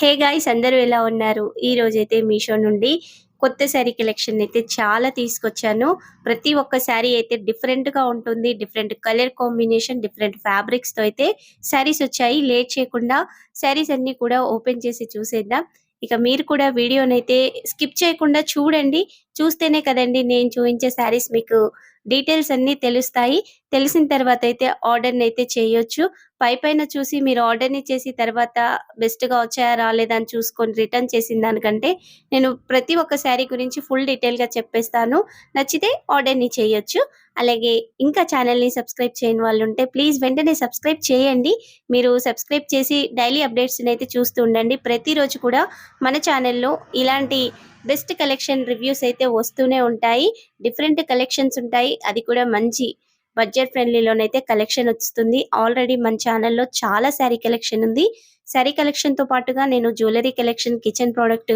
Hey guys అందరూ ఎలా ఉన్నారు? ఈ రోజైతే మీషో నుండి కొత్త శారీ కలెక్షన్ అయితే చాలా తీసుకొచ్చాను. ప్రతి ఒక్క శారీ అయితే డిఫరెంట్గా ఉంటుంది డిఫరెంట్ కలర్ కాంబినేషన్ డిఫరెంట్ ఫ్యాబ్రిక్స్తో అయితే శారీస్ వచ్చాయి. లేట్ చేయకుండా శారీస్ అన్ని కూడా ఓపెన్ చేసి చూసేద్దాం. ఇక మీరు కూడా వీడియోనైతే స్కిప్ చేయకుండా చూడండి. చూస్తేనే కదండి నేను చూపించే శారీస్ మీకు డీటెయిల్స్ అన్ని తెలుస్తాయి. తెలిసిన తర్వాత అయితే ఆర్డర్ అయితే చేయొచ్చు. పై పైన చూసి మీరు ఆర్డర్ని చేసి తర్వాత బెస్ట్గా వచ్చాయా రాలేదా అని చూసుకొని రిటర్న్ చేసిన దానికంటే నేను ప్రతి ఒక్క శారీ గురించి ఫుల్ డీటెయిల్గా చెప్పేస్తాను. నచ్చితే ఆర్డర్ని చేయొచ్చు. అలాగే ఇంకా ఛానల్ని సబ్స్క్రైబ్ చేయని వాళ్ళు ఉంటే ప్లీజ్ వెంటనే సబ్స్క్రైబ్ చేయండి. మీరు సబ్స్క్రైబ్ చేసి డైలీ అప్డేట్స్ని అయితే చూస్తూ ఉండండి. ప్రతిరోజు కూడా మన ఛానల్లో ఇలాంటి బెస్ట్ కలెక్షన్ రివ్యూస్ అయితే వస్తూనే ఉంటాయి. డిఫరెంట్ కలెక్షన్స్ ఉంటాయి. అది కూడా మంచి బడ్జెట్ ఫ్రెండ్లీలోనైతే కలెక్షన్ వస్తుంది ఆల్రెడీ మన ఛానల్లో చాలా శారీ కలెక్షన్ ఉంది. శారీ కలెక్షన్తో పాటుగా నేను జ్యువెలరీ కలెక్షన్ కిచెన్ ప్రోడక్ట్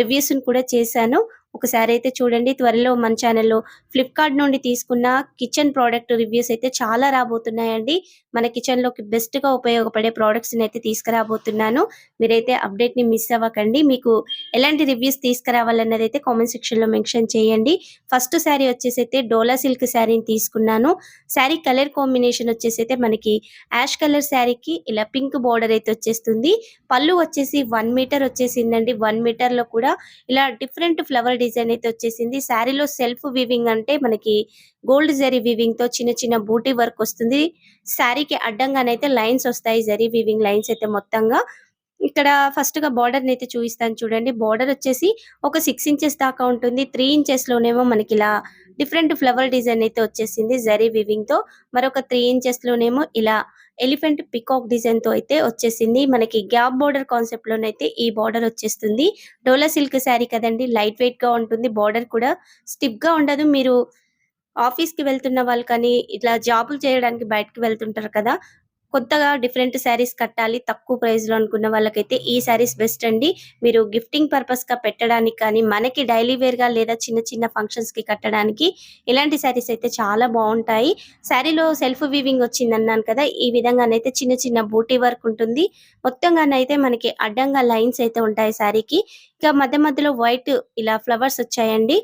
రివ్యూస్ని కూడా చేశాను. ఒకసారి అయితే చూడండి త్వరలో మన ఛానల్లో ఫ్లిప్కార్ట్ నుండి తీసుకున్న కిచెన్ ప్రోడక్ట్ రివ్యూస్ అయితే చాలా రాబోతున్నాయండి. మన కిచెన్లోకి బెస్ట్గా ఉపయోగపడే ప్రోడక్ట్స్ అయితే తీసుకురాబోతున్నాను. మీరైతే అప్డేట్ని మిస్ అవ్వకండి. మీకు ఎలాంటి రివ్యూస్ తీసుకురావాలన్నది అయితే కామెంట్ సెక్షన్లో మెన్షన్ చేయండి. ఫస్ట్ శారీ వచ్చేసి అయితే డోలా సిల్క్ శారీని తీసుకున్నాను. శారీ కలర్ కాంబినేషన్ వచ్చేసి అయితే మనకి యాష్ కలర్ శారీకి ఇలా పింక్ బార్డర్ అయితే వచ్చేస్తుంది. పళ్ళు వచ్చేసి వన్ మీటర్ వచ్చేసిందండి. వన్ మీటర్లో కూడా ఇలా డిఫరెంట్ ఫ్లవర్ డిజైన్ అయితే వచ్చేసింది. శారీలో సెల్ఫ్ వివింగ్ అంటే మనకి గోల్డ్ జరీ వివింగ్తో చిన్న చిన్న బూటీ వర్క్ వస్తుంది. శారీకి అడ్డంగానైతే లైన్స్ వస్తాయి జరీ వివింగ్ లైన్స్ అయితే మొత్తంగా. ఇక్కడ ఫస్ట్గా బార్డర్ అయితే చూపిస్తాను చూడండి. బార్డర్ వచ్చేసి ఒక సిక్స్ ఇంచెస్ దాకా ఉంటుంది. త్రీ ఇంచెస్ లోనేమో మనకి ఇలా డిఫరెంట్ ఫ్లవర్ డిజైన్ అయితే వచ్చేసింది జరీ వివింగ్తో. మరొక త్రీ ఇంచెస్ లోనేమో ఇలా ఎలిఫెంట్ పికాక్ డిజైన్తో అయితే వచ్చేసింది. మనకి గ్యాప్ బార్డర్ కాన్సెప్ట్ లోనైతే ఈ బార్డర్ వచ్చేస్తుంది. డోలా సిల్క్ శారీ కదండి లైట్ వెయిట్గా ఉంటుంది. బార్డర్ కూడా స్టిప్గా ఉండదు. మీరు ఆఫీస్కి వెళ్తున్న వాళ్ళు కానీ ఇట్లా జాబులు చేయడానికి బయటకు వెళ్తుంటారు కదా కొత్తగా డిఫరెంట్ శారీస్ కట్టాలి తక్కువ ప్రైస్లో అనుకున్న వాళ్ళకైతే ఈ శారీస్ బెస్ట్ అండి. మీరు గిఫ్టింగ్ పర్పస్గా పెట్టడానికి కానీ మనకి డైలీ వేర్గా లేదా చిన్న చిన్న ఫంక్షన్స్కి కట్టడానికి ఇలాంటి శారీస్ అయితే చాలా బాగుంటాయి. శారీలో సెల్ఫ్ వీవింగ్ వచ్చింది అన్నాను కదా ఈ విధంగానైతే చిన్న చిన్న బూటీ వర్క్ ఉంటుంది. మొత్తంగానైతే మనకి అడ్డంగా లైన్స్ అయితే ఉంటాయి శారీకి. ఇక మధ్య మధ్యలో వైట్ ఇలా ఫ్లవర్స్ వచ్చాయండి.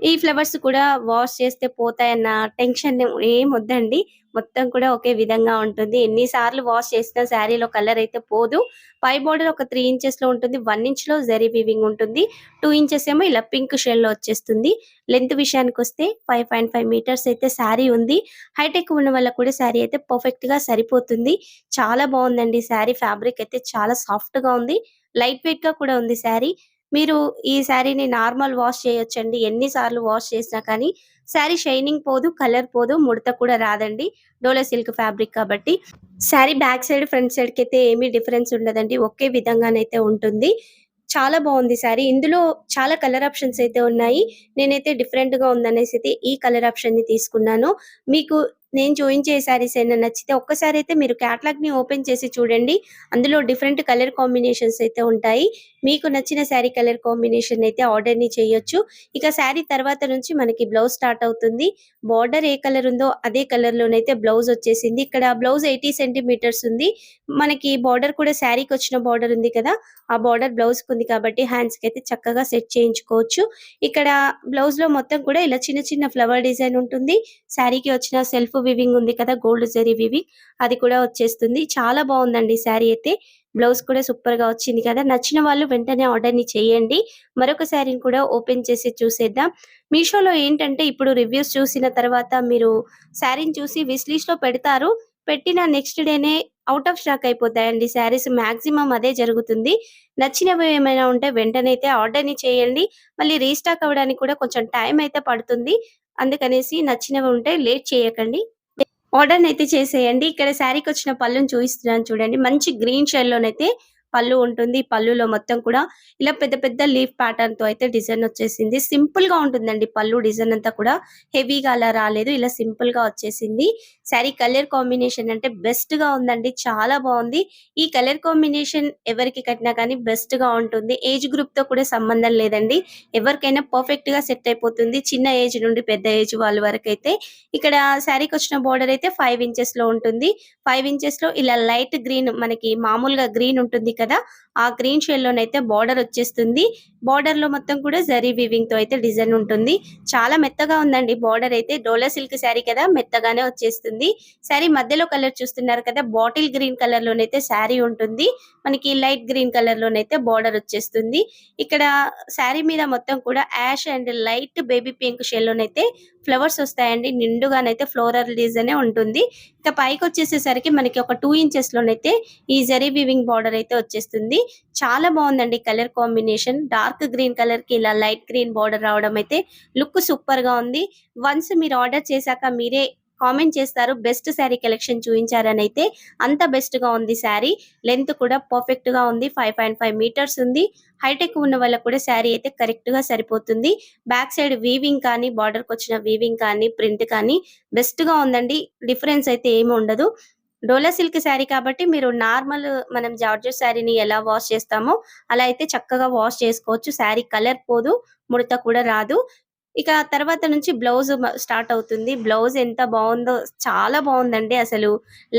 ఈ ఫ్లవర్స్ కూడా వాష్ చేస్తే పోతాయన్న టెన్షన్ ఏం వద్దండి. మొత్తం కూడా ఒకే విధంగా ఉంటుంది. ఎన్నిసార్లు వాష్ చేసినా శారీలో కలర్ అయితే పోదు. పై బోర్డర్ ఒక త్రీ ఇంచెస్లో ఉంటుంది. వన్ ఇంచ్లో జరీ వీవింగ్ ఉంటుంది. టూ ఇంచెస్ ఏమో ఇలా పింక్ షేడ్లో వచ్చేస్తుంది. లెంత్ విషయానికి వస్తే ఫైవ్ పాయింట్ ఫైవ్ మీటర్స్ అయితే శారీ ఉంది. హైటెక్ ఉన్న వల్ల కూడా శారీ అయితే పర్ఫెక్ట్గా సరిపోతుంది. చాలా బాగుందండి శారీ. ఫ్యాబ్రిక్ అయితే చాలా సాఫ్ట్గా ఉంది. లైట్ వెయిట్గా కూడా ఉంది శారీ. మీరు ఈ శారీని నార్మల్ వాష్ చేయొచ్చండి. ఎన్నిసార్లు వాష్ చేసినా కానీ శారీ షైనింగ్ పోదు కలర్ పోదు ముడత కూడా రాదండి. డోలో సిల్క్ ఫ్యాబ్రిక్ కాబట్టి. శారీ బ్యాక్ సైడ్ ఫ్రంట్ సైడ్కి అయితే ఏమీ డిఫరెన్స్ ఉండదండి. ఒకే విధంగానైతే ఉంటుంది. చాలా బాగుంది శారీ. ఇందులో చాలా కలర్ ఆప్షన్స్ అయితే ఉన్నాయి. నేనైతే డిఫరెంట్గా ఉందనేసి అయితే ఈ కలర్ ఆప్షన్ని తీసుకున్నాను. మీకు నేను చూపించే శారీస్ అయినా నచ్చితే ఒక్కసారి అయితే మీరు క్యాటలాగ్ని ఓపెన్ చేసి చూడండి. అందులో డిఫరెంట్ కలర్ కాంబినేషన్స్ అయితే ఉంటాయి. మీకు నచ్చిన శారీ కలర్ కాంబినేషన్ అయితే ఆర్డర్ని చేయొచ్చు. ఇక శారీ తర్వాత నుంచి మనకి బ్లౌజ్ స్టార్ట్ అవుతుంది. బార్డర్ ఏ కలర్ ఉందో అదే కలర్ లోనైతే బ్లౌజ్ వచ్చేసింది. ఇక్కడ బ్లౌజ్ ఎయిటీ సెంటీమీటర్స్ ఉంది. మనకి బార్డర్ కూడా శారీకి వచ్చిన బార్డర్ ఉంది కదా. ఆ బార్డర్ బ్లౌజ్కి ఉంది కాబట్టి హ్యాండ్స్కి అయితే చక్కగా సెట్ చేయించుకోవచ్చు. ఇక్కడ బ్లౌజ్లో మొత్తం కూడా ఇలా చిన్న చిన్న ఫ్లవర్ డిజైన్ ఉంటుంది. శారీకి వచ్చిన సెల్ఫ్ వివింగ్ ఉంది కదా గోల్డ్ జరీ వివింగ్ అది కూడా వచ్చేస్తుంది. చాలా బాగుందండి శారీ అయితే. బ్లౌజ్ కూడా సూపర్గా వచ్చింది కదా! నచ్చిన వాళ్ళు వెంటనే ఆర్డర్ని చేయండి. మరొక శారీని కూడా ఓపెన్ చేసి చూసేద్దాం. మీషోలో ఏంటంటే ఇప్పుడు రివ్యూస్ చూసిన తర్వాత మీరు శారీని చూసి విష్లో పెడతారు. పెట్టిన నెక్స్ట్ డేనే అవుట్ ఆఫ్ స్టాక్ అయిపోతాయండి శారీస్. మాక్సిమం అదే జరుగుతుంది. నచ్చినవి ఏమైనా ఉంటే వెంటనే అయితే ఆర్డర్ని చేయండి. మళ్ళీ రీస్టాక్ అవ్వడానికి కూడా కొంచెం టైం అయితే పడుతుంది. అందుకనేసి నచ్చినవి ఉంటే లేట్ చేయకండి. ఆర్డర్ అయితే చేసేయండి. ఇక్కడ శారీకి వచ్చిన పళ్ళుని చూపిస్తున్నాను చూడండి. మంచి గ్రీన్ షెల్ లోనైతే పళ్ళు ఉంటుంది. పళ్ళులో మొత్తం కూడా ఇలా పెద్ద పెద్ద లీఫ్ ప్యాటర్న్తో అయితే డిజైన్ వచ్చేసింది. సింపుల్గా ఉంటుందండి పళ్ళు డిజైన్ అంతా కూడా. హెవీగా అలా రాలేదు. ఇలా సింపుల్గా వచ్చేసింది. శారీ కలర్ కాంబినేషన్ అంటే బెస్ట్గా ఉందండి. చాలా బాగుంది. ఈ కలర్ కాంబినేషన్ ఎవరికి కట్టినా కానీ బెస్ట్గా ఉంటుంది. ఏజ్ గ్రూప్తో కూడా సంబంధం లేదండి. ఎవరికైనా పర్ఫెక్ట్గా సెట్ అయిపోతుంది. చిన్న ఏజ్ నుండి పెద్ద ఏజ్ వాళ్ళ వరకు అయితే ఇక్కడ శారీకి వచ్చిన బోర్డర్ అయితే ఫైవ్ ఇంచెస్లో ఉంటుంది. ఫైవ్ ఇంచెస్లో ఇలా లైట్ గ్రీన్ మనకి మామూలుగా గ్రీన్ ఉంటుంది కదా? ఆ గ్రీన్ షేడ్ లోనైతే బార్డర్ వచ్చేస్తుంది. బార్డర్లో మొత్తం కూడా జరీ వీవింగ్తో అయితే డిజైన్ ఉంటుంది. చాలా మెత్తగా ఉందండి. బార్డర్ అయితే డోలా సిల్క్ శారీ కదా మెత్తగానే వచ్చేస్తుంది. శారీ మధ్యలో కలర్ చూస్తున్నారు కదా బాటిల్ గ్రీన్ కలర్ లోనైతే శారీ ఉంటుంది. మనకి లైట్ గ్రీన్ కలర్ లోనైతే బార్డర్ వచ్చేస్తుంది. ఇక్కడ శారీ మీద మొత్తం కూడా ash and light baby pink shade లోనైతే flowers వస్తాయండి. నిండుగానైతే ఫ్లోరల్ డిజైన్ ఉంటుంది. ఇంకా పైకి వచ్చేసేసరికి మనకి ఒక టూ ఇంచెస్ లోనైతే ఈ జరీ వీవింగ్ బార్డర్ అయితే వచ్చేస్తుంది. చాలా బాగుందండి కలర్ కాంబినేషన్ డార్క్ గ్రీన్ కలర్కి ఇలా లైట్ గ్రీన్ బార్డర్ రావడం అయితే లుక్ సూపర్గా ఉంది. వన్స్ మీరు ఆర్డర్ చేశాక మీరే కామెంట్ చేస్తారు. బెస్ట్ శారీ కలెక్షన్ చూపించారని అయితే అంత బెస్ట్గా ఉంది శారీ. లెంత్ కూడా పర్ఫెక్ట్గా ఉంది. ఫైవ్ పాయింట్ ఫైవ్ మీటర్స్ ఉంది. హైటెక్ ఉన్న వాళ్ళకి కూడా శారీ అయితే కరెక్ట్గా సరిపోతుంది. బ్యాక్ సైడ్ వీవింగ్ కానీ బార్డర్కి వచ్చిన వీవింగ్ కానీ ప్రింట్ కానీ బెస్ట్గా ఉందండి. డిఫరెన్స్ అయితే ఏమి ఉండదు. డోలా సిల్క్ శారీ కాబట్టి మీరు నార్మల్ మనం జార్జెట్ శారీని ఎలా వాష్ చేస్తామో అలా అయితే చక్కగా వాష్ చేసుకోవచ్చు. శారీ కలర్ పోదు ముడత కూడా రాదు. ఇక తర్వాత నుంచి బ్లౌజ్ స్టార్ట్ అవుతుంది. బ్లౌజ్ ఎంత బాగుందో చాలా బాగుందండి. అసలు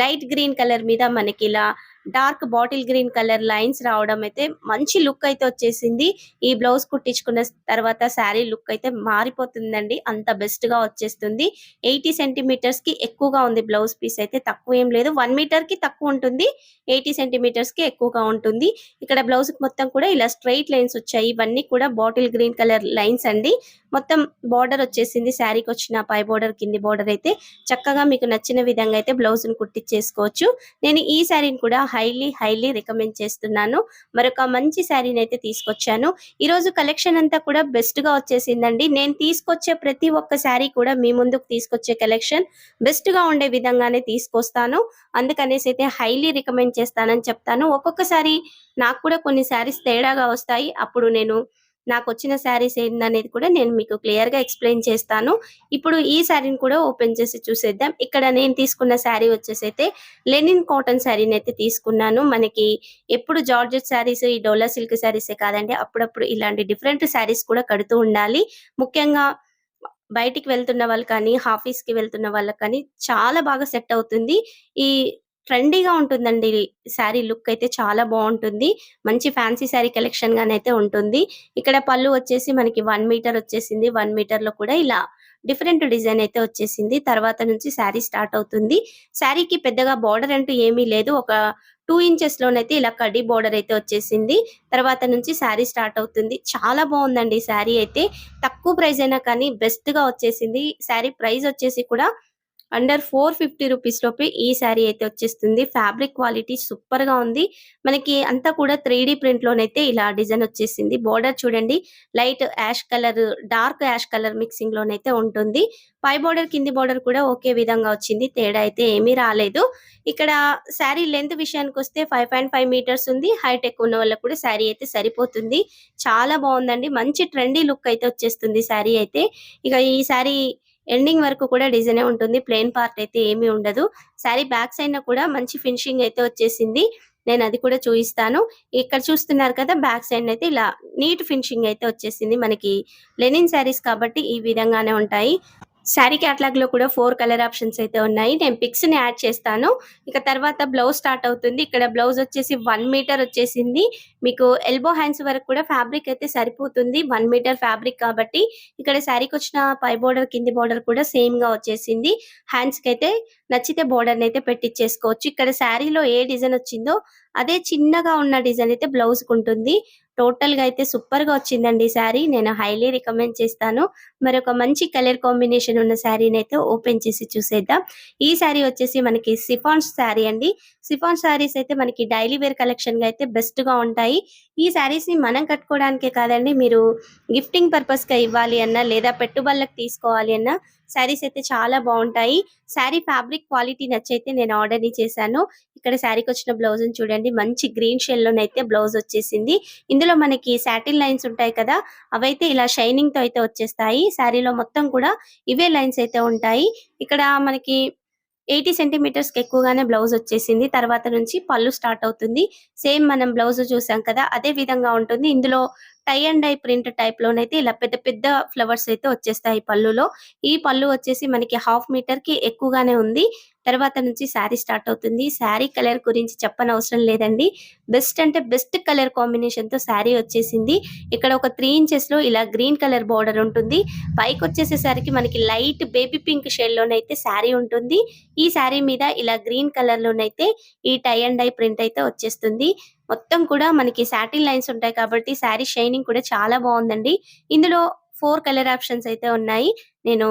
లైట్ గ్రీన్ కలర్ మీద మనకి ఇలా dark bottle green colour lines రావడం అయితే మంచి లుక్ అయితే వచ్చేసింది. ఈ బ్లౌజ్ కుట్టించుకున్న తర్వాత శారీ లుక్ అయితే మారిపోతుందండి. అంత బెస్ట్గా వచ్చేస్తుంది. ఎయిటీ సెంటీమీటర్స్కి ఎక్కువగా ఉంది బ్లౌజ్ పీస్ అయితే. తక్కువ ఏం లేదు. వన్ మీటర్కి తక్కువ ఉంటుంది. ఎయిటీ సెంటీమీటర్స్కి ఎక్కువగా ఉంటుంది. ఇక్కడ బ్లౌజ్ మొత్తం కూడా ఇలా స్ట్రైట్ లైన్స్ వచ్చాయి. ఇవన్నీ కూడా బాటిల్ గ్రీన్ కలర్ లైన్స్ అండి. మొత్తం బార్డర్ వచ్చేసింది. శారీకి వచ్చిన పై బార్డర్ కింది బార్డర్ అయితే చక్కగా మీకు నచ్చిన విధంగా అయితే బ్లౌజ్ను కుట్టించేసుకోవచ్చు నేను ఈ శారీని కూడా హైలీ హైలీ రికమెండ్ చేస్తున్నాను. మరొక మంచి శారీని అయితే తీసుకొచ్చాను. ఈరోజు కలెక్షన్ అంతా కూడా బెస్ట్గా వచ్చేసిందండి. నేను తీసుకొచ్చే ప్రతి ఒక్క శారీ కూడా మీ ముందుకు తీసుకొచ్చే కలెక్షన్ బెస్ట్గా ఉండే విధంగానే తీసుకొస్తాను. అందుకనేసి అయితే హైలీ రికమెండ్ చేస్తానని చెప్తాను. ఒక్కొక్కసారి నాకు కూడా కొన్ని శారీస్ తేడాగా వస్తాయి. అప్పుడు నేను నాకు వచ్చిన శారీస్ ఏందనేది కూడా నేను మీకు క్లియర్గా ఎక్స్ప్లెయిన్ చేస్తాను. ఇప్పుడు ఈ శారీని కూడా ఓపెన్ చేసి చూసేద్దాం. ఇక్కడ నేను తీసుకున్న శారీ వచ్చేసి అయితే లెనిన్ కాటన్ శారీని అయితే తీసుకున్నాను. మనకి ఎప్పుడు జార్జెట్ శారీస్ ఈ డోలా సిల్క్ శారీసే కాదండి. అప్పుడప్పుడు ఇలాంటి డిఫరెంట్ శారీస్ కూడా కడుతూ ఉండాలి. ముఖ్యంగా బయటికి వెళ్తున్న వాళ్ళు కానీ ఆఫీస్కి వెళ్తున్న వాళ్ళకి కానీ చాలా బాగా సెట్ అవుతుంది. ఈ ట్రెండీగా ఉంటుందండి. శారీ లుక్ అయితే చాలా బాగుంటుంది. మంచి ఫ్యాన్సీ శారీ కలెక్షన్ గానైతే ఉంటుంది. ఇక్కడ పళ్ళు వచ్చేసి మనకి వన్ మీటర్ వచ్చేసింది. వన్ మీటర్లో కూడా ఇలా డిఫరెంట్ డిజైన్ అయితే వచ్చేసింది. తర్వాత నుంచి శారీ స్టార్ట్ అవుతుంది. శారీకి పెద్దగా బార్డర్ అంటూ ఏమీ లేదు. ఒక టూ ఇంచెస్ లోనైతే ఇలా కడ్డీ బార్డర్ అయితే వచ్చేసింది. తర్వాత నుంచి శారీ స్టార్ట్ అవుతుంది. చాలా బాగుందండి శారీ అయితే. తక్కువ ప్రైస్ అయినా కానీ బెస్ట్గా వచ్చేసింది. శారీ ప్రైస్ వచ్చేసి కూడా అండర్ ఫోర్ ఫిఫ్టీ రూపీస్ లోపే ఈ శారీ అయితే వచ్చేస్తుంది. ఫ్యాబ్రిక్ క్వాలిటీ సూపర్గా ఉంది. మనకి అంతా కూడా త్రీ డి ప్రింట్ లోనైతే ఇలా డిజైన్ వచ్చేసింది. బోర్డర్ చూడండి. Light ash colour dark ash colour mixing లోనైతే ఉంటుంది. పై బోర్డర్ కింది బోర్డర్ కూడా ఒకే విధంగా వచ్చింది. తేడా అయితే ఏమీ రాలేదు. ఇక్కడ శారీ లెంత్ విషయానికి వస్తే ఫైవ్ పాయింట్ ఫైవ్ మీటర్స్ ఉంది. హైట్ ఎక్కువ ఉన్న వాళ్ళకి కూడా శారీ అయితే సరిపోతుంది. చాలా బాగుందండి. మంచి ట్రెండీ లుక్ అయితే వచ్చేస్తుంది శారీ అయితే. ఇక ఈ శారీ ఎండింగ్ వరకు కూడా డిజైన్ ఉంటుంది ప్లెయిన్ పార్ట్ అయితే ఏమీ ఉండదు. శారీ బ్యాక్ సైడ్ కూడా మంచి ఫినిషింగ్ అయితే వచ్చేసింది. నేను అది కూడా చూపిస్తాను. ఇక్కడ చూస్తున్నారు కదా బ్యాక్ సైడ్ అయితే ఇలా నీట్ ఫినిషింగ్ అయితే వచ్చేసింది మనకి. లెనిన్ శారీస్ కాబట్టి ఈ విధంగానే ఉంటాయి. శారీ క్యాటలాగ్లో కూడా ఫోర్ కలర్ ఆప్షన్స్ అయితే ఉన్నాయి. నేను పిక్స్ని యాడ్ చేస్తాను. ఇక తర్వాత బ్లౌజ్ స్టార్ట్ అవుతుంది. ఇక్కడ బ్లౌజ్ వచ్చేసి వన్ మీటర్ వచ్చేసింది. మీకు ఎల్బో హ్యాండ్స్ వరకు కూడా ఫ్యాబ్రిక్ అయితే సరిపోతుంది. వన్ మీటర్ ఫ్యాబ్రిక్ కాబట్టి ఇక్కడ శారీకి వచ్చిన పై బోర్డర్ కింది బోర్డర్ కూడా సేమ్గా వచ్చేసింది. హ్యాండ్స్కి అయితే నచ్చితే బోర్డర్ అయితే పెట్టించేసుకోవచ్చు ఇక్కడ శారీలో ఏ డిజైన్ వచ్చిందో అదే చిన్నగా ఉన్న డిజైన్ అయితే బ్లౌజ్ ఉంటుంది. టోటల్గా అయితే సూపర్గా వచ్చిందండి శారీ. నేను హైలీ రికమెండ్ చేస్తాను. మరి ఒక మంచి కలర్ కాంబినేషన్ ఉన్న శారీని అయితే ఓపెన్ చేసి చూసేద్దాం. ఈ శారీ వచ్చేసి మనకి సిఫాన్స్ శారీ అండి. సిఫాన్ శారీస్ అయితే మనకి డైలీ వేర్ కలెక్షన్గా అయితే బెస్ట్గా ఉంటాయి. ఈ శారీస్ని మనం కట్టుకోవడానికే కాదండి మీరు గిఫ్టింగ్ పర్పస్గా ఇవ్వాలి అన్నా లేదా పెట్టుబడులకు తీసుకోవాలి అన్నా శారీస్ అయితే చాలా బాగుంటాయి. శారీ ఫ్యాబ్రిక్ క్వాలిటీ నచ్చైతే నేను ఆర్డర్ని చేశాను. ఇక్కడ శారీకి వచ్చిన బ్లౌజ్ చూడండి. మంచి గ్రీన్ షెల్ లోనైతే బ్లౌజ్ వచ్చేసింది. ఇందులో మనకి సాటిల్ లైన్స్ ఉంటాయి కదా అవైతే ఇలా షైనింగ్తో అయితే వచ్చేస్తాయి. శారీలో మొత్తం కూడా ఇవే లైన్స్ అయితే ఉంటాయి. ఇక్కడ మనకి ఎయిటీ సెంటీమీటర్స్కి ఎక్కువగానే బ్లౌజ్ వచ్చేసింది. తర్వాత నుంచి పళ్ళు స్టార్ట్ అవుతుంది. సేమ్ మనం బ్లౌజ్ చూసాం కదా అదే విధంగా ఉంటుంది. ఇందులో tie and dye print type లోనైతే ఇలా పెద్ద పెద్ద ఫ్లవర్స్ అయితే వచ్చేస్తాయి పళ్ళులో. ఈ పళ్ళు వచ్చేసి మనకి హాఫ్ మీటర్కి ఎక్కువగానే ఉంది. తర్వాత నుంచి శారీ స్టార్ట్ అవుతుంది. శారీ కలర్ గురించి చెప్పనవసరం లేదండి. బెస్ట్ అంటే బెస్ట్ కలర్ కాంబినేషన్తో శారీ వచ్చేసింది. ఇక్కడ ఒక త్రీ ఇంచెస్లో ఇలా గ్రీన్ కలర్ బార్డర్ ఉంటుంది. పైకి వచ్చేసేసరికి మనకి లైట్ బేబీ పింక్ షేడ్ లోనైతే శారీ ఉంటుంది. ఈ శారీ మీద ఇలా గ్రీన్ కలర్ లోనైతే ఈ టై అండ్ డై ప్రింట్ అయితే వచ్చేస్తుంది. మొత్తం కూడా మనకి సాటిన్ లైన్స్ ఉంటాయి కాబట్టి శారీ షైనింగ్ కూడా చాలా బాగుందండి. ఇందులో ఫోర్ కలర్ ఆప్షన్స్ అయితే ఉన్నాయి. నేను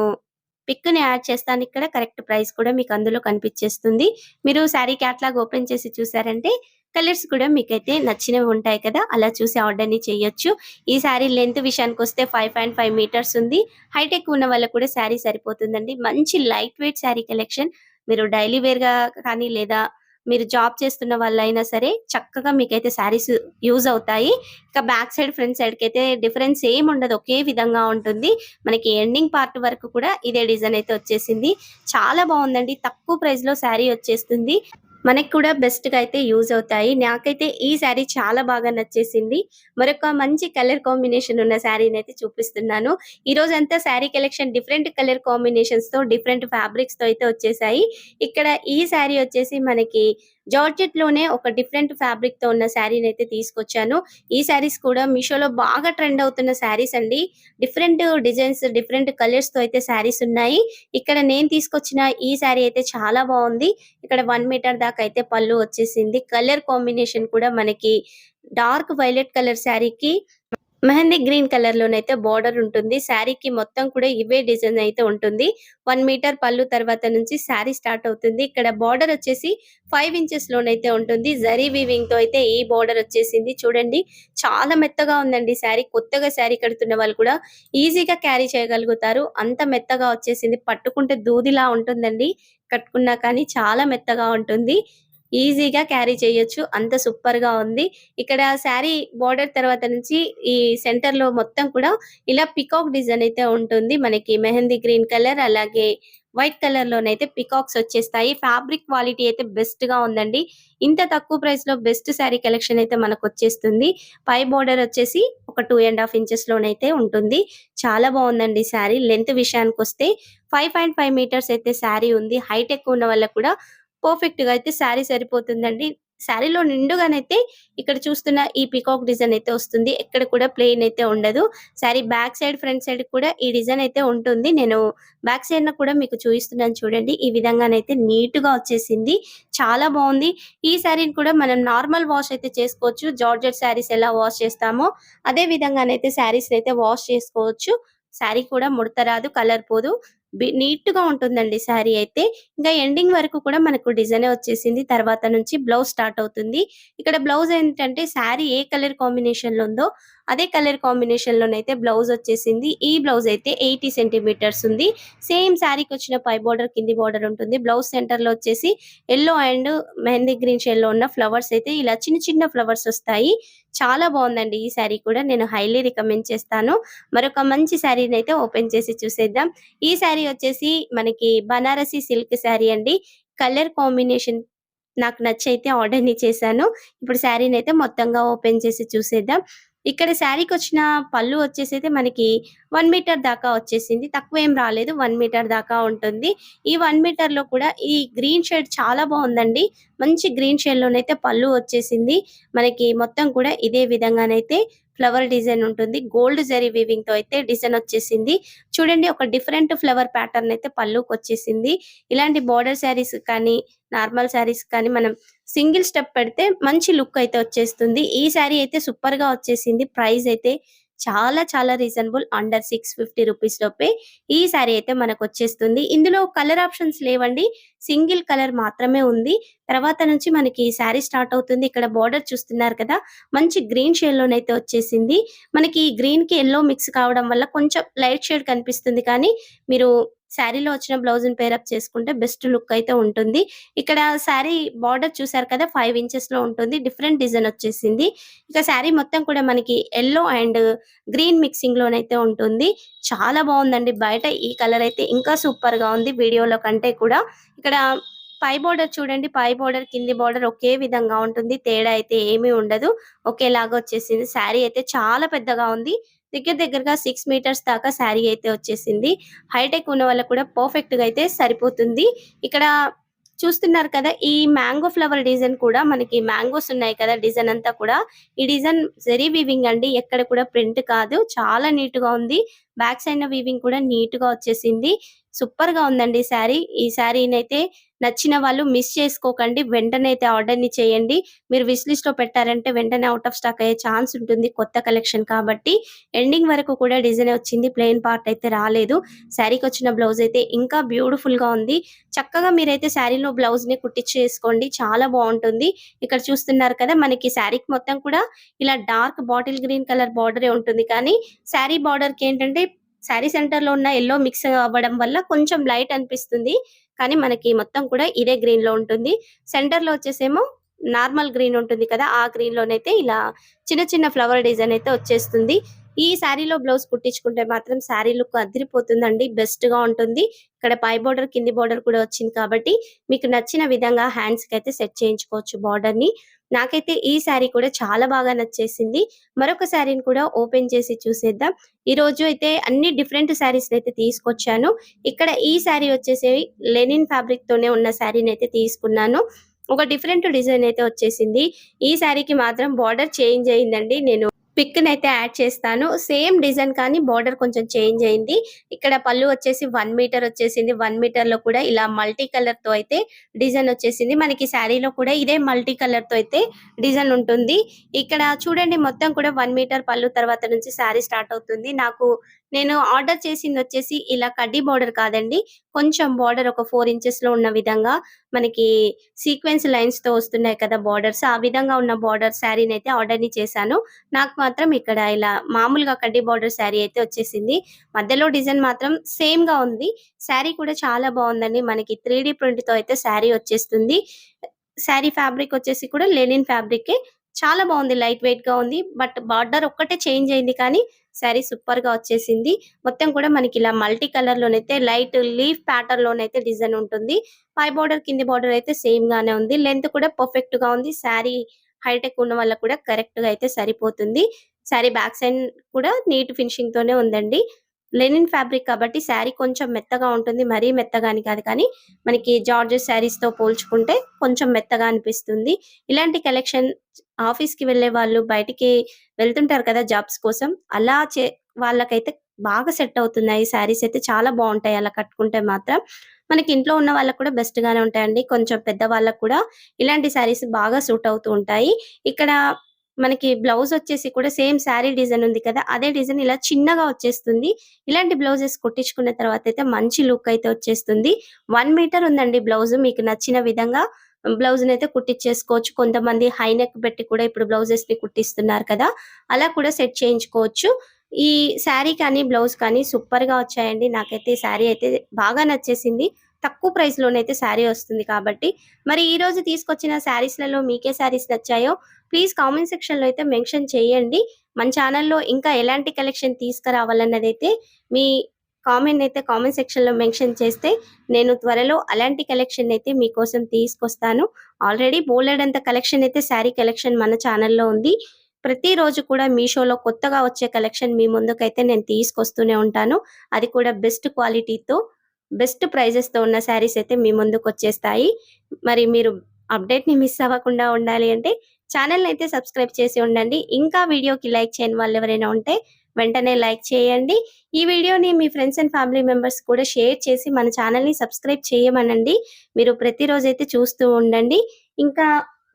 పిక్ని యాడ్ చేస్తాను ఇక్కడ కరెక్ట్ ప్రైస్ కూడా మీకు అందులో కనిపించేస్తుంది. మీరు శారీ క్యాట్లాగ్ ఓపెన్ చేసి చూసారంటే కలర్స్ కూడా మీకైతే నచ్చినవి ఉంటాయి కదా అలా చూసి ఆర్డర్ని చేయొచ్చు. ఈ శారీ లెంత్ విషయానికి వస్తే ఫైవ్ పాయింట్ ఫైవ్ మీటర్స్ ఉంది. హైటెక్ ఉన్న వాళ్ళకి కూడా శారీ సరిపోతుందండి. మంచి లైట్ వెయిట్ శారీ కలెక్షన్ మీరు డైలీ వేర్గా కానీ లేదా మీరు జాబ్ చేస్తున్న వాళ్ళైనా సరే చక్కగా మీకైతే శారీస్ యూజ్ అవుతాయి. ఇక బ్యాక్ సైడ్ ఫ్రంట్ సైడ్కి అయితే డిఫరెన్స్ ఏం ఉండదు. ఒకే విధంగా ఉంటుంది. మనకి ఎండింగ్ పార్ట్ వరకు కూడా ఇదే డిజైన్ అయితే వచ్చేసింది. చాలా బాగుందండి. తక్కువ ప్రైస్లో శారీ వచ్చేస్తుంది. మనకి కూడా బెస్ట్గా అయితే యూజ్ అవుతాయి. నాకైతే ఈ శారీ చాలా బాగా నచ్చేసింది. మరొక మంచి కలర్ కాంబినేషన్ ఉన్న శారీని అయితే చూపిస్తున్నాను. ఈ రోజు అంతా శారీ కలెక్షన్ డిఫరెంట్ కలర్ కాంబినేషన్స్తో డిఫరెంట్ ఫ్యాబ్రిక్స్తో అయితే వచ్చేసాయి. ఇక్కడ ఈ శారీ వచ్చేసి మనకి జార్జెట్లోనే ఒక డిఫరెంట్ ఫ్యాబ్రిక్తో ఉన్న శారీని అయితే తీసుకొచ్చాను. ఈ శారీస్ కూడా మీషోలో బాగా ట్రెండ్ అవుతున్న శారీస్ అండి. డిఫరెంట్ డిజైన్స్ డిఫరెంట్ కలర్స్తో అయితే శారీస్ ఉన్నాయి. ఇక్కడ నేను తీసుకొచ్చిన ఈ శారీ అయితే చాలా బాగుంది. ఇక్కడ వన్ మీటర్ దాకా అయితే పళ్ళు వచ్చేసింది. కలర్ కాంబినేషన్ కూడా మనకి డార్క్ వైలెట్ కలర్ శారీకి మెహందీ గ్రీన్ కలర్ లోనైతే బార్డర్ ఉంటుంది. శారీకి మొత్తం కూడా ఇవే డిజైన్ అయితే ఉంటుంది. వన్ మీటర్ పళ్ళు తర్వాత నుంచి శారీ స్టార్ట్ అవుతుంది. ఇక్కడ బార్డర్ వచ్చేసి ఫైవ్ ఇంచెస్ లోనైతే ఉంటుంది. జరీ వీవింగ్తో అయితే ఈ బార్డర్ వచ్చేసింది. చూడండి చాలా మెత్తగా ఉందండి శారీ. కొత్తగా శారీ కడుతున్న వాళ్ళు కూడా ఈజీగా క్యారీ చేయగలుగుతారు. అంత మెత్తగా వచ్చేసింది. పట్టుకుంటే దూదిలా ఉంటుందండి. కట్టుకున్నా కానీ చాలా మెత్తగా ఉంటుంది. ఈజీగా క్యారీ చేయొచ్చు. అంత సూపర్గా ఉంది. ఇక్కడ శారీ బార్డర్ తర్వాత నుంచి ఈ సెంటర్లో మొత్తం కూడా ఇలా పికాక్ డిజైన్ అయితే ఉంటుంది. మనకి మెహందీ గ్రీన్ కలర్ అలాగే వైట్ కలర్ లోనైతే పికాక్స్ వచ్చేస్తాయి. ఫ్యాబ్రిక్ క్వాలిటీ అయితే బెస్ట్గా ఉందండి. ఇంత తక్కువ ప్రైస్లో బెస్ట్ శారీ కలెక్షన్ అయితే మనకు వచ్చేస్తుంది. పై బార్డర్ వచ్చేసి ఒక టూ అండ్ హాఫ్ ఇంచెస్ లోనైతే ఉంటుంది. చాలా బాగుందండి శారీ. లెంత్ విషయానికి వస్తే ఫైవ్ పాయింట్ ఫైవ్ మీటర్స్ అయితే శారీ ఉంది. హైట్ ఎక్కువ ఉన్న వాళ్ళకి కూడా పర్ఫెక్ట్గా అయితే శారీ సరిపోతుందండి. శారీలో నిండుగానైతే ఇక్కడ చూస్తున్న ఈ పికాక్ డిజైన్ అయితే వస్తుంది. ఎక్కడ కూడా ప్లెయిన్ అయితే ఉండదు. Sari back side front side కూడా ఈ డిజైన్ అయితే ఉంటుంది. నేను బ్యాక్ సైడ్ కూడా మీకు చూపిస్తున్నాను చూడండి. ఈ విధంగానైతే నీట్గా వచ్చేసింది. చాలా బాగుంది. ఈ శారీని కూడా మనం నార్మల్ వాష్ అయితే చేసుకోవచ్చు. జార్జెట్ శారీస్ ఎలా వాష్ చేస్తామో అదే విధంగానైతే శారీస్ అయితే వాష్ చేసుకోవచ్చు. శారీ కూడా ముడత రాదు కలర్ పోదు. నీట్గా ఉంటుందండి శారీ అయితే. ఇంకా ఎండింగ్ వరకు కూడా మనకు డిజైన్ వచ్చేసింది. తర్వాత నుంచి బ్లౌజ్ స్టార్ట్ అవుతుంది. ఇక్కడ బ్లౌజ్ ఏంటంటే శారీ ఏ కలర్ కాంబినేషన్లో ఉందో అదే కలర్ కాంబినేషన్ లోనైతే బ్లౌజ్ వచ్చేసింది. ఈ బ్లౌజ్ అయితే ఎయిటీ సెంటీమీటర్స్ ఉంది. సేమ్ శారీకి వచ్చిన పై బార్డర్ కింది బార్డర్ ఉంటుంది. బ్లౌజ్ సెంటర్లో వచ్చేసి ఎల్లో అండ్ మెహందీ గ్రీన్ షేడ్లో ఉన్న ఫ్లవర్స్ అయితే ఇలా చిన్న చిన్న ఫ్లవర్స్ వస్తాయి. చాలా బాగుందండి ఈ శారీ కూడా. నేను హైలీ రికమెండ్ చేస్తాను. మరొక మంచి శారీని అయితే ఓపెన్ చేసి చూసేద్దాం. ఈ శారీ వచ్చేసి మనకి బనారసి సిల్క్ శారీ అండి. కలర్ కాంబినేషన్ నాకు నచ్చి అయితే ఆర్డర్ని చేశాను. ఇప్పుడు శారీని అయితే మొత్తంగా ఓపెన్ చేసి చూసేద్దాం. ఇక్కడ శారీకి వచ్చిన పళ్ళు వచ్చేసి అయితే మనకి వన్ మీటర్ దాకా వచ్చేసింది. తక్కువ ఏం రాలేదు. వన్ మీటర్ దాకా ఉంటుంది. ఈ వన్ మీటర్లో కూడా ఈ గ్రీన్ షేడ్ చాలా బాగుందండి. మంచి గ్రీన్ షేడ్ లోనైతే పళ్ళు వచ్చేసింది. మనకి మొత్తం కూడా ఇదే విధంగానైతే ఫ్లవర్ డిజైన్ ఉంటుంది. గోల్డ్ జరీ వీవింగ్తో అయితే డిజైన్ వచ్చేసింది. చూడండి ఒక డిఫరెంట్ ఫ్లవర్ ప్యాటర్న్ అయితే పళ్ళుకి వచ్చేసింది. ఇలాంటి బార్డర్ శారీస్ కానీ నార్మల్ శారీస్ కానీ మనం సింగిల్ స్టెప్ పెడితే మంచి లుక్ అయితే వచ్చేస్తుంది. ఈ శారీ అయితే సూపర్గా వచ్చేసింది. ప్రైస్ అయితే చాలా చాలా reasonable under six fifty rupees లోపే ఈ శారీ అయితే మనకు వచ్చేస్తుంది. ఇందులో కలర్ ఆప్షన్స్ లేవండి. సింగిల్ కలర్ మాత్రమే ఉంది. తర్వాత నుంచి మనకి శారీ స్టార్ట్ అవుతుంది. ఇక్కడ బార్డర్ చూస్తున్నారు కదా? మంచి గ్రీన్ షేడ్ లోనైతే వచ్చేసింది. మనకి గ్రీన్కి ఎల్లో మిక్స్ కావడం వల్ల కొంచెం లైట్ షేడ్ కనిపిస్తుంది. కానీ మీరు శారీలో వచ్చిన బ్లౌజ్ పేరప్ చేసుకుంటే బెస్ట్ లుక్ అయితే ఉంటుంది. ఇక్కడ శారీ బార్డర్ చూసారు కదా? ఫైవ్ ఇంచెస్లో ఉంటుంది. డిఫరెంట్ డిజైన్ వచ్చేసింది. ఇక శారీ మొత్తం కూడా మనకి ఎల్లో అండ్ గ్రీన్ మిక్సింగ్లోనైతే ఉంటుంది. చాలా బాగుందండి. బయట ఈ కలర్ అయితే ఇంకా సూపర్గా ఉంది. వీడియోలో కంటే కూడా. ఇక్కడ ఇక్కడ పై బోర్డర్ చూడండి. పై బోర్డర్ కింది బోర్డర్ ఒకే విధంగా ఉంటుంది. తేడా అయితే ఏమీ ఉండదు. ఒకేలాగా వచ్చేసింది. శారీ అయితే చాలా పెద్దగా ఉంది. దగ్గర దగ్గరగా సిక్స్ మీటర్స్ దాకా శారీ అయితే వచ్చేసింది. హైటెక్ ఉన్న వాళ్ళకు కూడా పర్ఫెక్ట్గా అయితే సరిపోతుంది. ఇక్కడ చూస్తున్నారు కదా ఈ మ్యాంగో ఫ్లవర్ డిజైన్ కూడా మనకి మ్యాంగోస్ ఉన్నాయి కదా డిజైన్ అంతా కూడా. ఈ డిజైన్ జరీ వీవింగ్ అండి. ఎక్కడ కూడా ప్రింట్ కాదు. చాలా నీట్గా ఉంది. బ్యాక్ సైడ్ వీవింగ్ కూడా నీట్గా వచ్చేసింది. సూపర్గా ఉందండి శారీ. ఈ శారీనైతే నచ్చిన వాళ్ళు మిస్ చేసుకోకండి. వెంటనే అయితే ఆర్డర్ని చేయండి. మీరు విష్ లిస్ట్లో పెట్టారంటే వెంటనే అవుట్ ఆఫ్ స్టాక్ అయ్యే ఛాన్స్ ఉంటుంది. కొత్త కలెక్షన్ కాబట్టి ఎండింగ్ వరకు కూడా డిజైన్ వచ్చింది. ప్లెయిన్ పార్ట్ అయితే రాలేదు. శారీకి వచ్చిన బ్లౌజ్ అయితే ఇంకా బ్యూటిఫుల్గా ఉంది. చక్కగా మీరైతే శారీలో బ్లౌజ్ని కుట్టించేసుకోండి చాలా బాగుంటుంది. ఇక్కడ చూస్తున్నారు కదా మనకి శారీకి మొత్తం కూడా ఇలా డార్క్ బాటిల్ గ్రీన్ కలర్ బార్డరే ఉంటుంది. కానీ శారీ బార్డర్కి ఏంటంటే శారీ సెంటర్లో ఉన్న ఎల్లో మిక్స్ అవ్వడం వల్ల కొంచెం లైట్ అనిపిస్తుంది. కానీ మనకి మొత్తం కూడా ఇదే గ్రీన్లో ఉంటుంది. సెంటర్లో వచ్చేసేమో నార్మల్ గ్రీన్ ఉంటుంది కదా ఆ గ్రీన్లోనైతే ఇలా చిన్న చిన్న ఫ్లవర్ డిజైన్ అయితే వచ్చేస్తుంది. ఈ శారీలో బ్లౌజ్ కుట్టించుకుంటే మాత్రం శారీ లుక్ అదిరిపోతుందండి బెస్ట్గా ఉంటుంది. ఇక్కడ పై బోర్డర్ కింది బోర్డర్ కూడా వచ్చింది కాబట్టి మీకు నచ్చిన విధంగా హ్యాండ్స్కి అయితే సెట్ చేయించుకోవచ్చు బార్డర్ని. నాకైతే ఈ శారీ కూడా చాలా బాగా నచ్చేసింది. మరొక శారీని కూడా ఓపెన్ చేసి చూసేద్దాం. ఈ రోజు అయితే అన్ని డిఫరెంట్ శారీస్ అయితే తీసుకొచ్చాను. ఇక్కడ ఈ శారీ వచ్చేసి లెనిన్ ఫ్యాబ్రిక్ తోనే ఉన్న శారీని అయితే తీసుకున్నాను. ఒక డిఫరెంట్ డిజైన్ అయితే వచ్చేసింది. ఈ శారీకి మాత్రం బార్డర్ చేంజ్ అయిందండి. నేను పిక్ని అయితే యాడ్ చేస్తాను. సేమ్ డిజైన్ కానీ బార్డర్ కొంచెం చేంజ్ అయింది. ఇక్కడ పళ్ళు వచ్చేసి వన్ మీటర్ వచ్చేసింది. వన్ మీటర్లో కూడా ఇలా మల్టీ కలర్తో అయితే డిజైన్ వచ్చేసింది. మనకి శారీలో కూడా ఇదే మల్టీ కలర్తో అయితే డిజైన్ ఉంటుంది. ఇక్కడ చూడండి మొత్తం కూడా వన్ మీటర్ పళ్ళు తర్వాత నుంచి శారీ స్టార్ట్ అవుతుంది. నాకు నేను ఆర్డర్ చేసింది వచ్చేసి ఇలా కడ్డీ బార్డర్ కాదండి. కొంచెం బార్డర్ ఒక ఫోర్ ఇంచెస్లో ఉన్న విధంగా మనకి సీక్వెన్స్ లైన్స్తో వస్తున్నాయి కదా బార్డర్స్. ఆ విధంగా ఉన్న బార్డర్ శారీని అయితే ఆర్డర్ని చేశాను. నాకు మాత్రం ఇక్కడ ఇలా మామూలుగా కడ్డీ బార్డర్ శారీ అయితే వచ్చేసింది. మధ్యలో డిజైన్ మాత్రం సేమ్గా ఉంది. శారీ కూడా చాలా బాగుందండి. మనకి త్రీ ప్రింట్తో అయితే శారీ వచ్చేస్తుంది. శారీ ఫ్యాబ్రిక్ వచ్చేసి కూడా లెనిన్ ఫ్యాబ్రిక్ చాలా బాగుంది లైట్ వెయిట్గా ఉంది. బట్ బార్డర్ ఒక్కటే చేంజ్ అయింది కానీ శారీ సూపర్గా వచ్చేసింది. మొత్తం కూడా మనకి ఇలా మల్టీ కలర్ లోనైతే లైట్ లీఫ్ ప్యాటర్న్ లోనైతే డిజైన్ ఉంటుంది. పై బార్డర్ కింది బార్డర్ అయితే సేమ్ గానే ఉంది. లెంత్ కూడా పర్ఫెక్ట్గా ఉంది. శారీ హైటెక్ ఉన్న వల్ల కూడా కరెక్ట్గా అయితే సరిపోతుంది. శారీ బ్యాక్ సైడ్ కూడా నీట్ ఫినిషింగ్ తోనే ఉందండి. లెనిన్ ఫ్యాబ్రిక్ కాబట్టి శారీ కొంచెం మెత్తగా ఉంటుంది. మరీ మెత్తగా అని కాదు కానీ మనకి జార్జెస్ శారీస్తో పోల్చుకుంటే కొంచెం మెత్తగా అనిపిస్తుంది. ఇలాంటి కలెక్షన్ ఆఫీస్కి వెళ్ళే వాళ్ళు బయటికి వెళ్తుంటారు కదా జాబ్స్ కోసం. అలా చే వాళ్ళకైతే బాగా సెట్ అవుతున్నాయి. శారీస్ అయితే చాలా బాగుంటాయి. అలా కట్టుకుంటే మాత్రం మనకి ఇంట్లో ఉన్న వాళ్ళకి కూడా బెస్ట్ గానే ఉంటాయండి. కొంచెం పెద్ద వాళ్ళకు కూడా ఇలాంటి శారీస్ బాగా సూట్ అవుతూ ఉంటాయి. ఇక్కడ మనకి బ్లౌజ్ వచ్చేసి కూడా సేమ్ శారీ డిజైన్ ఉంది కదా అదే డిజైన్ ఇలా చిన్నగా వచ్చేస్తుంది. ఇలాంటి బ్లౌజెస్ కుట్టించుకున్న తర్వాత అయితే మంచి లుక్ అయితే వచ్చేస్తుంది. వన్ మీటర్ ఉందండి బ్లౌజ్. మీకు నచ్చిన విధంగా బ్లౌజ్ అయితే కుట్టించేసుకోవచ్చు కొంతమంది హై నెక్ పెట్టి కూడా ఇప్పుడు బ్లౌజెస్ని కుట్టిస్తున్నారు కదా అలా కూడా సెట్ చేయించుకోవచ్చు. ఈ శారీ కానీ బ్లౌజ్ కానీ సూపర్గా వచ్చాయండి. నాకైతే ఈ శారీ అయితే బాగా నచ్చేసింది. తక్కువ ప్రైస్ లోనైతే శారీ వస్తుంది కాబట్టి. మరి ఈ రోజు తీసుకొచ్చిన శారీస్లలో మీకే శారీస్ నచ్చాయో ప్లీజ్ కామెంట్ సెక్షన్లో అయితే మెన్షన్ చేయండి. మన ఛానల్లో ఇంకా ఎలాంటి కలెక్షన్ తీసుకురావాలన్నదైతే మీ కామెంట్ అయితే కామెంట్ సెక్షన్లో మెన్షన్ చేస్తే నేను త్వరలో అలాంటి కలెక్షన్ అయితే మీకోసం తీసుకొస్తాను. ఆల్రెడీ బోలెడంత కలెక్షన్ అయితే శారీ కలెక్షన్ మన ఛానల్లో ఉంది. ప్రతిరోజు కూడా మీషోలో కొత్తగా వచ్చే కలెక్షన్ మీ ముందుకైతే నేను తీసుకొస్తూనే ఉంటాను. అది కూడా బెస్ట్ క్వాలిటీతో బెస్ట్ ప్రైజెస్తో ఉన్న శారీస్ అయితే మీ ముందుకు వచ్చేస్తాయి. మరి మీరు అప్డేట్ని మిస్ అవ్వకుండా ఉండాలి అంటే ఛానల్ అయితే సబ్స్క్రైబ్ చేసి ఉండండి. ఇంకా వీడియోకి లైక్ చేయని వాళ్ళు ఎవరైనా ఉంటే వెంటనే లైక్ చేయండి. ఈ వీడియోని మీ ఫ్రెండ్స్ అండ్ ఫ్యామిలీ మెంబర్స్ కూడా షేర్ చేసి మన ఛానల్ని సబ్స్క్రైబ్ చేయమనండి. మీరు ప్రతిరోజు అయితే చూస్తూ ఉండండి. ఇంకా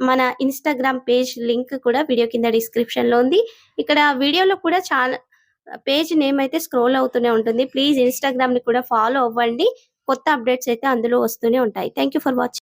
మన ఇన్స్టాగ్రామ్ పేజ్ లింక్ కూడా వీడియో కింద డిస్క్రిప్షన్లో ఉంది. ఇక్కడ వీడియోలో కూడా చాలా పేజ్ నేమ్ అయితే స్క్రోల్ అవుతూనే ఉంటుంది. ప్లీజ్ ఇన్స్టాగ్రామ్ని కూడా ఫాలో అవ్వండి. కొత్త అప్డేట్స్ అయితే అందులో వస్తూనే ఉంటాయి. Thank for watching